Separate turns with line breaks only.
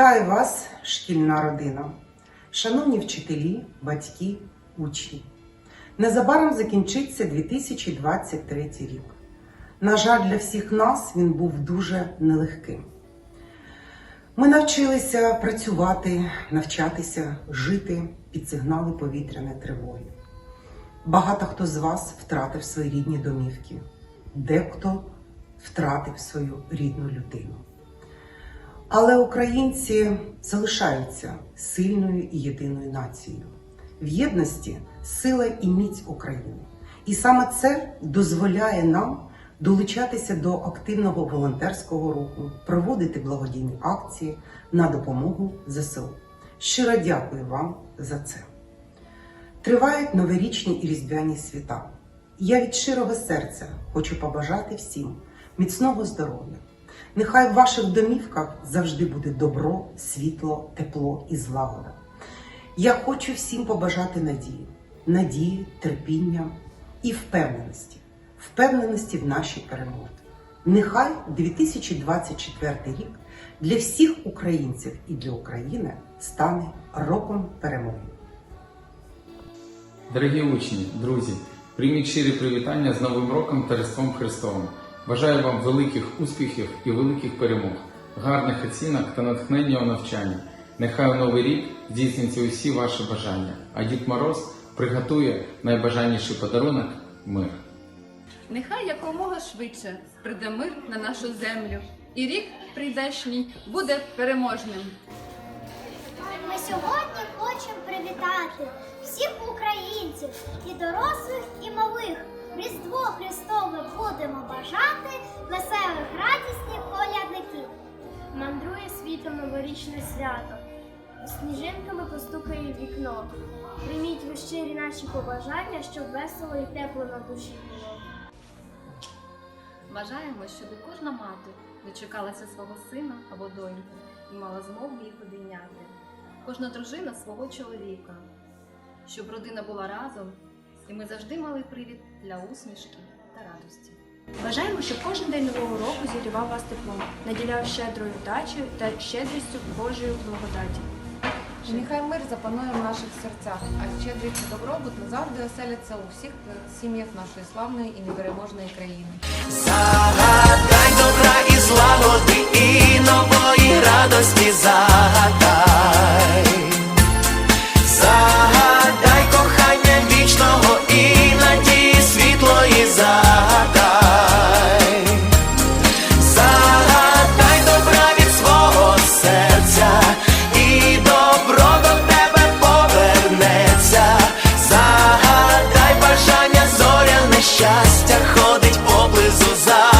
Вітаю вас, шкільна родина, шановні вчителі, батьки, учні. Незабаром закінчиться 2023 рік. На жаль, для всіх нас він був дуже нелегким. Ми навчилися працювати, навчатися, жити під сигнали повітряної тривоги. Багато хто з вас втратив свої рідні домівки, дехто втратив свою рідну людину. Але українці залишаються сильною і єдиною нацією. В єдності сила і міць України. І саме це дозволяє нам долучатися до активного волонтерського руху, проводити благодійні акції на допомогу ЗСУ. Щиро дякую вам за це. Тривають новорічні і різдвяні свята. Я від щирого серця хочу побажати всім міцного здоров'я. Нехай в ваших домівках завжди буде добро, світло, тепло і злагода. Я хочу всім побажати надії, надії, терпіння і впевненості, впевненості в нашій перемозі. Нехай 2024 рік для всіх українців і для України стане роком перемоги.
Дорогі учні, друзі, прийміть щирі привітання з Новим роком та Різдвом Христовим. Бажаю вам великих успіхів і великих перемог, гарних оцінок та натхнення у навчанні. Нехай у новий рік здійсняться усі ваші бажання, а Дід Мороз приготує найбажаніший подарунок мир.
Нехай якомога швидше прийде мир на нашу землю, і рік прийдешній буде переможним.
Ми сьогодні хочемо привітати всіх українців, і дорослих, і малих. Різдво Христове будемо бажати веселих, радісних колядників.
Мандрує світом новорічне свято, сніжинками постукає вікно. Прийміть ви щирі наші побажання, щоб весело і тепло на душі було.
Бажаємо, щоб кожна мати дочекалася свого сина або доньки і мала змогу їх обійняти. Кожна дружина свого чоловіка, щоб родина була разом, і ми завжди мали привід для усмішки та радості.
Бажаємо, щоб кожен день нового року зігрівав вас теплом, наділяв щедрою вдачею та щедрістю Божої благодаті.
Нехай мир запанує в наших серцях, а щедрість і добробут назавжди оселяться у всіх сім'ях нашої славної і непереможної країни.
Загадай добра і злагоди ходить поблизу за.